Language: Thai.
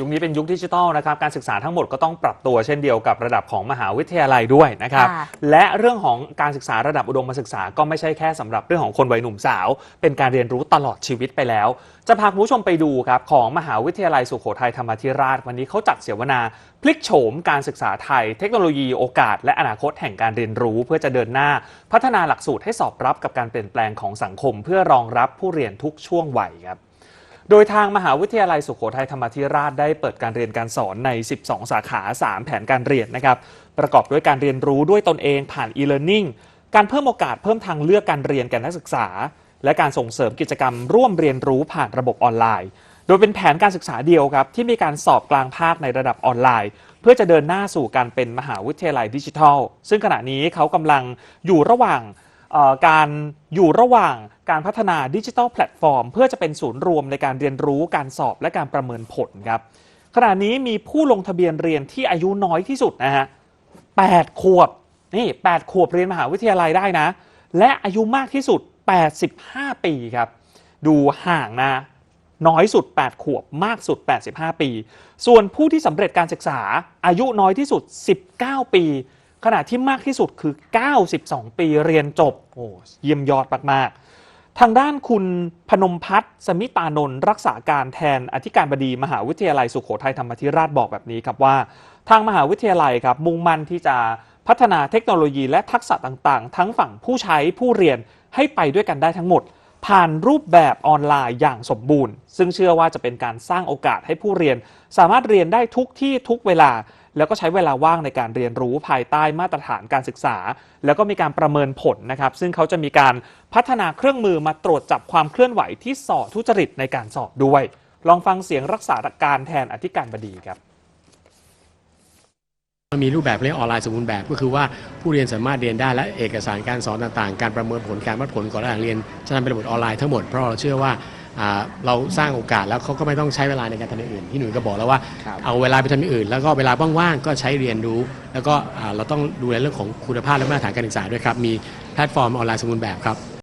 ยุคนี้เป็นยุคดิจิทัลนะครับการศึกษาทั้งหมดก็ต้องปรับตัวเช่นเดียวกับระดับของมหาวิทยาลัยด้วยนะครับค่ะ และเรื่องของการศึกษาระดับอุดมศึกษาก็ไม่ใช่แค่สำหรับเรื่องของคนวัยหนุ่มสาว เป็นการเรียนรู้ตลอดชีวิตไปแล้ว จะพาคุณผู้ชมไปดูครับของมหาวิทยาลัยสุโขทัยธรรมาธิราชวันนี้เขาจัดเสวนาพลิกโฉมการศึกษาไทย เทคโนโลยีโอกาส และอนาคตแห่งการเรียนรู้ เพื่อจะเดินหน้า พัฒนาหลักสูตรให้สอบรับกับการเปลี่ยนแปลงของสังคม เพื่อรองรับผู้เรียนทุกช่วงวัยครับ โดยทางมหาวิทยาลัยสุโขทัยธรรมาธิราชได้เปิดการเรียนการสอนใน 12 สาขา 3 แผนการเรียนนะครับ ประกอบด้วยการเรียนรู้ด้วยตนเองผ่าน e-learning การเพิ่มโอกาสเพิ่มทางเลือกการเรียนแก่นักศึกษา และการส่งเสริมกิจกรรมร่วมเรียนรู้ผ่านระบบออนไลน์ โดยเป็นแผนการศึกษาเดียวครับ ที่มีการสอบกลางภาคในระดับออนไลน์ เพื่อจะเดินหน้าสู่การเป็นมหาวิทยาลัยดิจิทัล ซึ่งขณะนี้เขากำลังอยู่ระหว่าง การอยู่ระหว่างการพัฒนาดิจิทัลแพลตฟอร์ม เพื่อจะเป็นศูนย์รวมในการเรียนรู้การสอบและการประเมินผลครับขณะนี้มีผู้ลงทะเบียนเรียนที่อายุน้อยที่สุดนะฮะ8ขวบนี่8ขวบเรียนมหาวิทยาลัยได้นะ และอายุมากที่สุด 85 ปีครับ ดูห่างนะ น้อยสุด 8 ขวบมากสุด 85 ปี ส่วนผู้ที่สำเร็จการศึกษาอายุน้อยที่สุด 19 ปี ขณะที่มากที่สุดคือ 92 ปีเรียนจบโอ้เยี่ยมยอดมากๆ ทางด้านคุณพนมพัฒน์สมิตานนท์รักษาการแทนอธิการบดีมหาวิทยาลัยสุโขทัยธรรมธิราชบอกแบบนี้ครับว่า ทางมหาวิทยาลัยครับมุ่งมั่นที่จะพัฒนาเทคโนโลยีและทักษะต่างๆ ทั้งฝั่งผู้ใช้ผู้เรียนให้ไปด้วยกันได้ทั้งหมด ผ่านรูปแบบออนไลน์อย่างสมบูรณ์ ซึ่งเชื่อว่าจะเป็นการสร้างโอกาสให้ผู้เรียน สามารถเรียนได้ทุกที่ทุกเวลา แล้วก็ใช้เวลาว่างในการเรียนรู้ภายใต้มาตรฐานการศึกษา แล้วก็มีการประเมินผลนะครับ ซึ่งเขาจะมีการพัฒนาเครื่องมือมาตรวจจับความเคลื่อนไหวที่สอบทุจริตในการสอบด้วย ลองฟังเสียงรักษาการแทนอธิการบดีครับมันมีรูปแบบเรียกออนไลน์สมบูรณ์แบบก็คือว่าผู้เรียนสามารถเรียนได้และเอกสารการสอนต่างๆ การประเมินผลการวัดผลก่อนหลังเรียนจะทำเป็นระบบออนไลน์ทั้งหมดเพราะเราเชื่อว่า อ่าเราสร้างโอกาสแล้วเขาก็ไม่ต้องใช้เวลาในการทำอย่างอื่นที่หนุ่ยก็บอกแล้วว่า ครับ เอาเวลาไปทำอย่างอื่น แล้วก็เวลาว่างๆก็ใช้เรียนรู้ แล้วก็อ่าเราต้องดูในเรื่องของคุณภาพและมาตรฐานการศึกษาด้วยครับมีแพลตฟอร์มออนไลน์สมบูรณ์แบบครับ